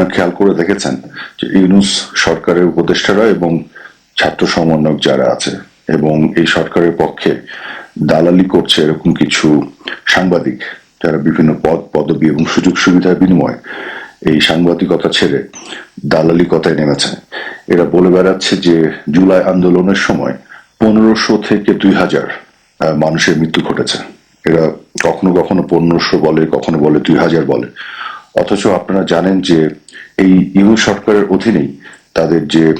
আপনারা খেয়াল করে দেখেছেন যে ইউনুস সরকারের উপদেষ্টারা এবং ছাত্র সমন্বয়ক যারা আছে এবং এই সরকারের পক্ষে দালালি করছে এরকম কিছু সাংবাদিক যারা বিভিন্ন পদ, পদবি এবং সুযোগ সুবিধার বিনিময়ে এই সাংবাদিকতা ছেড়ে দালালিকতায় নেমেছে। এরা বলে বেড়াচ্ছে যে জুলাই আন্দোলনের সময় পনেরোশো থেকে দুই হাজার মানুষের মৃত্যু ঘটেছে। এরা কখনো কখনো পনেরোশো বলে, কখনো বলে দুই হাজার বলে। অথচ আপনারা জানেন যে এই ইউ সরকারের অধীনেই তাদের যে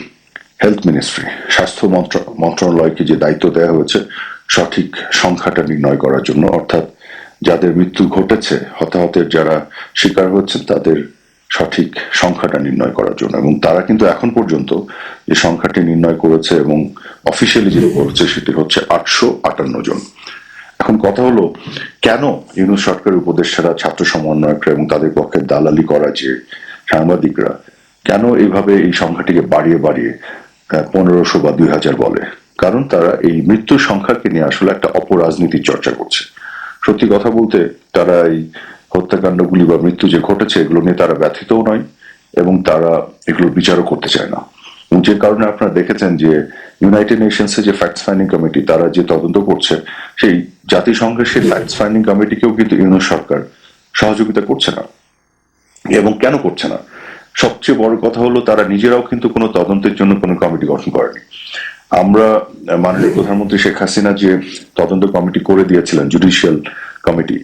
হেলথ মিনিস্ট্রি, স্বাস্থ্য মন্ত্র- মন্ত্রণালয়কে যে দায়িত্ব দেওয়া হয়েছে, সঠিক সংখ্যাটা নির্ণয় করার জন্য, অর্থাৎ যাদের মৃত্যু ঘটেছে, হতাহতের যারা শিকার হচ্ছেন, তাদের সঠিক সংখ্যাটা নির্ণয় করার জন্য। এবং তারা কিন্তু এখন পর্যন্ত যে সংখ্যাটি নির্ণয় করেছে এবং অফিসিয়ালি যেটা করেছে, সেটি হচ্ছে আটশো আটান্ন জন। এখন কথা হলো, কেন ইউনুস সরকারের উপদেষ্টারা, ছাত্র সমন্বয়করা এবং তাদের পক্ষে দালালি করা যে সাংবাদিকরা, কেন এইভাবে এই সংখ্যাটিকে বাড়িয়ে বাড়িয়ে পনেরোশো বা দুই হাজার বলে? কারণ তারা এই মৃত্যুর সংখ্যাকে নিয়ে আসলে একটা অপরাজনীতির চর্চা করছে। সত্যি কথা বলতে, তারা এই হত্যাকাণ্ডগুলি বা মৃত্যু যে ঘটেছে, এগুলো নিয়ে তারা ব্যথিতও নয় এবং তারা এগুলোর বিচারও করতে চায় না। যে কারণে আপনারা দেখেছেন যে ইউনাইটেড নেশনসে যে ফ্যাক্টস ফাইন্ডিং কমিটি তারা যে তদন্ত করছে, সেই জাতিসংঘের সেই ফ্যাক্টস ফাইন্ডিং কমিটিকেও কিন্তু ইউনুস সরকার সহযোগিতা করছে না এবং কেন করছে না? সবচেয়ে বড় কথা হলো তারা নিজেরাও কিন্তু কোনো তদন্তের জন্য কোনো কমিটি গঠন করেনি। আমরা মাননীয় প্রধানমন্ত্রী শেখ হাসিনা যে তদন্ত কমিটি করে দিয়েছিলেন জুডিশিয়াল কমিটি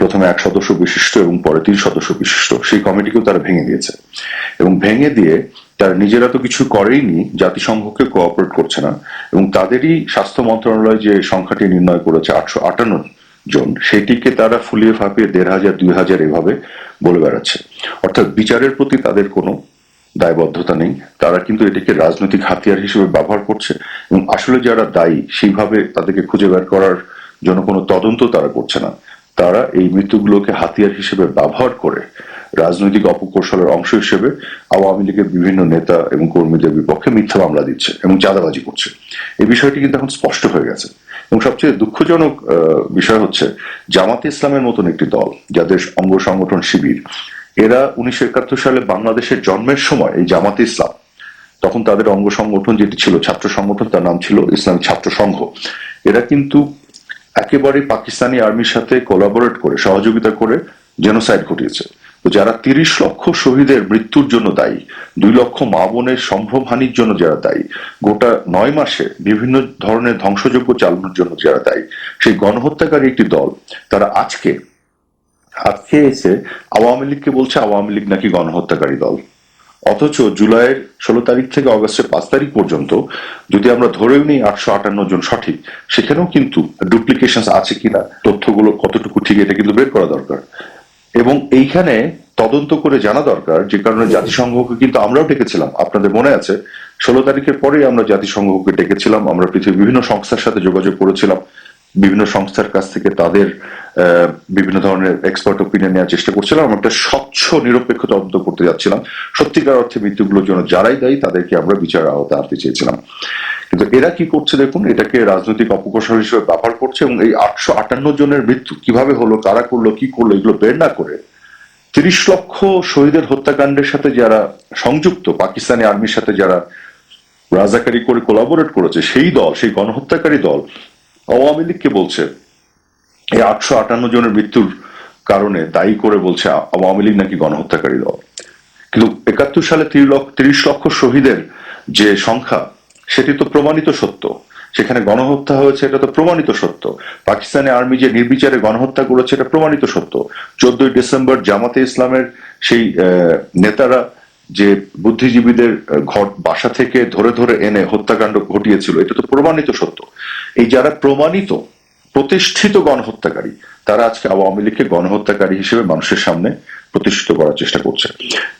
প্রথমে এক সদস্য বিশিষ্ট এবং পরে তিন সদস্য বিশিষ্ট। সেই কমিটিকেও তারা ভেঙে দিয়েছে। এবং ভেঙে দিয়ে তারা নিজেরা তো কিছু করেইনি, জাতিসংঘকে কোঅপারেট করছে না। এবং তাদেরই স্বাস্থ্য মন্ত্রণালয় যে সংখ্যাটি নির্ণয় করেছে, আটশো আটান্ন জন, সেটিকে তারা ফুলিয়ে ফাঁপিয়ে দেড় হাজার, দুই হাজার এভাবে বলে বেড়াচ্ছে। অর্থাৎ বিচারের প্রতি তাদের কোনো দায়বদ্ধতা নেই। তারা কিন্তু এটিকে রাজনৈতিক হাতিয়ার হিসেবে ব্যবহার করছে। এবং আসলে যারা দায়ী, সেইভাবে তাদেরকে খুঁজে বের করার জন্য কোনো তদন্ত তারা করছে না। তারা এই মৃত্যুগুলোকে হাতিয়ার হিসেবে ব্যবহার করে রাজনৈতিক অপকৌশলের অংশ হিসেবে আওয়ামী লীগের বিভিন্ন নেতা এবং কর্মীদের বিপক্ষে মিথ্যা মামলা দিচ্ছে এবং চাঁদাবাজি করছে। এই বিষয়টি কিন্তু এখন স্পষ্ট হয়ে গেছে। এবং সবচেয়ে দুঃখজনক বিষয় হচ্ছে জামাতে ইসলামের মতন একটি দল, যাদের অঙ্গ সংগঠন শিবির, এরা উনিশশো একাত্তর সালে বাংলাদেশের জন্মের সময় এই জামাতে ইসলাম, তখন তাদের অঙ্গ সংগঠন যেটি ছিল ছাত্র সংগঠন, তার নাম ছিল ইসলামী ছাত্র সংঘ। এরা কিন্তু একেবারে পাকিস্তানি আর্মির সাথে কোলাবোরেট করে, সহযোগিতা করে জেনোসাইড ঘটিয়েছে। তো যারা তিরিশ লক্ষ শহীদের মৃত্যুর জন্য দায়ী, দুই লক্ষ মা বোনের সম্ভ্রমহানির জন্য যারা দায়ী, গোটা নয় মাসে বিভিন্ন ধরনের ধ্বংসযজ্ঞ চালানোর জন্য যারা দায়ী, সেই গণহত্যাকারী একটি দল, তারা আজকে আজকে এসে আওয়ামী লীগকে বলছে আওয়ামী লীগ নাকি গণহত্যাকারী দল। অথচ জুলাইয়ের ষোলো তারিখ থেকে অগস্টের পাঁচ তারিখ পর্যন্ত যদি আমরা ধরেও নিই আটশো আটান্ন জন সঠিক, সেখানেও কিন্তু ডুপ্লিকেশন আছে কিনা, তথ্যগুলো কতটুকু ঠিক, এটা কিন্তু বের করা দরকার। এবং এইখানে তদন্ত করে জানা দরকার, যে কারণে জাতিসংঘকে কিন্তু আমরাও ডেকেছিলাম। আপনাদের মনে আছে, ষোলো তারিখের পরেই আমরা জাতিসংঘকে ডেকেছিলাম, আমরা পৃথিবীর বিভিন্ন সংস্থার সাথে যোগাযোগ করেছিলাম, বিভিন্ন সংস্থার কাছ থেকে তাদের বিভিন্ন ধরনের এক্সপার্ট ওপিনিয়ন নেওয়ার চেষ্টা করছিলাম একটা স্বচ্ছ নিরপেক্ষ তদন্ত করতে যাচ্ছিলাম। সত্যিকার অর্থে মৃত্যুগুলোর জন্য যারাই দায়ী, তাদেরকে আমরা বিচার আওতায় আনতে চেয়েছিলাম। কিন্তু এরা কি করছে দেখুন, এটাকে রাজনৈতিক অপকৌশল হিসেবে ব্যবহার করছে এবং এই আটশো আটান্ন জনের মৃত্যু কীভাবে হলো, কারা করল, কি করল, এগুলো বের না করে তিরিশ লক্ষ শহীদের হত্যাকাণ্ডের সাথে যারা সংযুক্ত, পাকিস্তানি আর্মির সাথে যারা রাজাকারি করে কোলাবোরেট করেছে, সেই দল, সেই গণহত্যাকারী দল, আওয়ামী লীগকে বলছে এই আটশো আটান্ন জনের মৃত্যুর কারণে দায়ী করে বলছে আওয়ামী লীগ নাকি গণহত্যাকারী দল। কিন্তু একাত্তর সালে তিরিশ লক্ষ শহীদের যে সংখ্যা, সেটি তো প্রমাণিত সত্য। সেখানে গণহত্যা হয়েছে, এটা তো প্রমাণিত সত্য। পাকিস্তানি আর্মি যে নির্বিচারে গণহত্যা করেছে, এটা প্রমাণিত সত্য। চোদ্দই ডিসেম্বর জামাতে ইসলামের সেই নেতারা যে বুদ্ধিজীবীদের ঘর, বাসা থেকে ধরে ধরে এনে হত্যাকাণ্ড ঘটিয়েছিল, এটা তো প্রমাণিত সত্য। এই যারা প্রমাণিত প্রতিষ্ঠিত গণহত্যাকারী। তারা আজকে আওয়ামী লীগকে গণহত্যাকারী হিসেবে মানুষের সামনে প্রতিষ্ঠিত করার চেষ্টা করছে।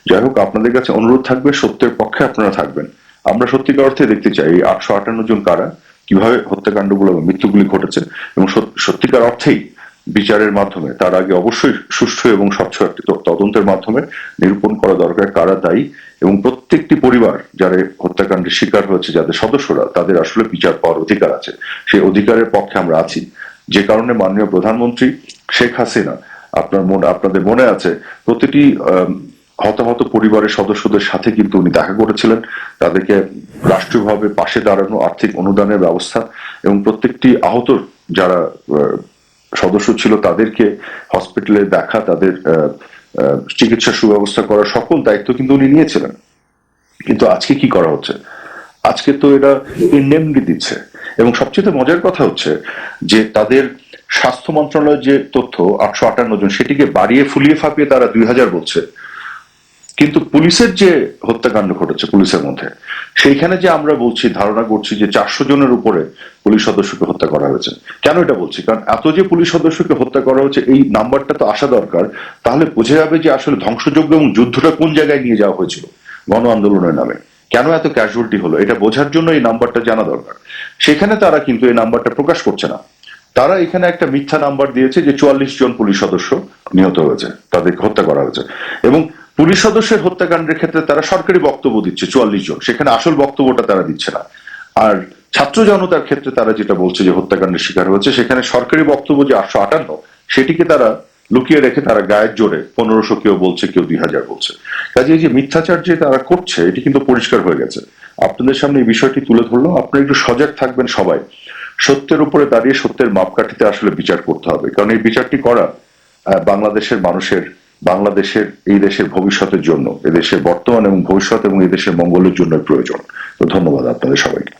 যাই হোক, আপনাদের কাছে অনুরোধ থাকবে, সত্যের পক্ষে আপনারা থাকবেন। আমরা সত্যিকার অর্থে দেখতে চাই, এই আটশো আটান্ন জন কারা, কীভাবে হত্যাকাণ্ডগুলো বা মৃত্যুগুলি ঘটেছে এবং সত- সত্যিকার অর্থেই বিচারের মাধ্যমে, তার আগে অবশ্যই সুষ্ঠু এবং স্বচ্ছ একটি তদন্তের মাধ্যমে নিরূপণ করা দরকার, কারা দায়ী এবং প্রত্যেকটি পরিবার যারা হত্যাকাণ্ডের শিকার হয়েছে, যাদের সদস্যরা, তাদের আসলে বিচার পাওয়ার অধিকার আছে। সেই অধিকারের পক্ষে আমরা আছি। যে কারণে মাননীয় প্রধানমন্ত্রী শেখ হাসিনা, আপনার মনে আপনাদের মনে আছে, প্রতিটি হতাহত পরিবারের সদস্যদের সাথে কিন্তু উনি দেখা করেছিলেন। তাদেরকে রাষ্ট্রীয়ভাবে পাশে দাঁড়ানো আর্থিক অনুদানের ব্যবস্থা এবং প্রত্যেকটি আহত যারা সদস্য ছিল তাদেরকে হসপিটালে দেখা, তাদের চিকিৎসা সুব্যবস্থা করার সকল দায়িত্ব কিন্তু উনি নিয়েছিলেন। কিন্তু আজকে কি করা হচ্ছে? আজকে তো এটা ইন্ডেমনি দিচ্ছে। এবং সবচেয়ে মজার কথা হচ্ছে যে তাদের স্বাস্থ্য মন্ত্রণালয়ের যে তথ্য, আটশো আটান্ন জন, সেটিকে বাড়িয়ে ফুলিয়ে ফাঁপিয়ে তারা দুই হাজার বলছে। কিন্তু পুলিশের যে হত্যাকাণ্ড ঘটেছে পুলিশের মধ্যে, সেইখানে যে আমরা বলছি, ধারণা করছি যে চারশো জনের উপরে পুলিশ সদস্যকে হত্যা করা হয়েছে। কেন এটা বলছি? কারণ এত যে পুলিশ সদস্যকে হত্যা করা হয়েছে, এই নাম্বারটা তো আসা দরকার। তাহলে বোঝা যাবে যে আসলে ধ্বংসযোগ্য এবং যুদ্ধটা কোন জায়গায় নিয়ে যাওয়া হয়েছিল? গণ আন্দোলনের নামে। কেন এত ক্যাজুয়ালিটি হলো? এটা বোঝার জন্য এই নাম্বারটা জানা দরকার। সেখানে তারা কিন্তু এই নাম্বারটা প্রকাশ করছে না। তারা এখানে একটা মিথ্যা নাম্বার দিয়েছে যে চুয়াল্লিশ জন পুলিশ সদস্য নিহত হয়েছে, তাদেরকে হত্যা করা হয়েছে। এবং পুলিশ সদস্যের হত্যাকাণ্ডের ক্ষেত্রে তারা সরকারি বক্তব্য দিচ্ছে, চুয়াল্লিশ জন। সেখানে আসল বক্তব্যটা তারা দিচ্ছে না। আর ছাত্র জনতার ক্ষেত্রে তারা যেটা বলছে যে হত্যাকাণ্ডের শিকার হয়েছে সেখানে সরকারি বক্তব্য যে আটশো আটান্ন, সেটিকে তারা লুকিয়ে রেখে তারা গায়ের জোরে পনেরোশো কেউ বলছে, কেউ দুই হাজার বলছে। কাজে এই যে মিথ্যাচার যে তারা করছে, এটি কিন্তু পরিষ্কার হয়ে গেছে। আপনাদের সামনে এই বিষয়টি তুলে ধরলো আপনারা একটু সজাগ থাকবেন সবাই। সত্যের উপরে দাঁড়িয়ে সত্যের মাপকাঠিতে আসলে বিচার করতে হবে। কারণ এই বিচারটি করা বাংলাদেশের মানুষের বাংলাদেশের, এই দেশের ভবিষ্যতের জন্য এদেশের বর্তমান এবং ভবিষ্যৎ এবং এদেশের মঙ্গলের জন্য প্রয়োজন। তো ধন্যবাদ আপনাদের সবাইকে।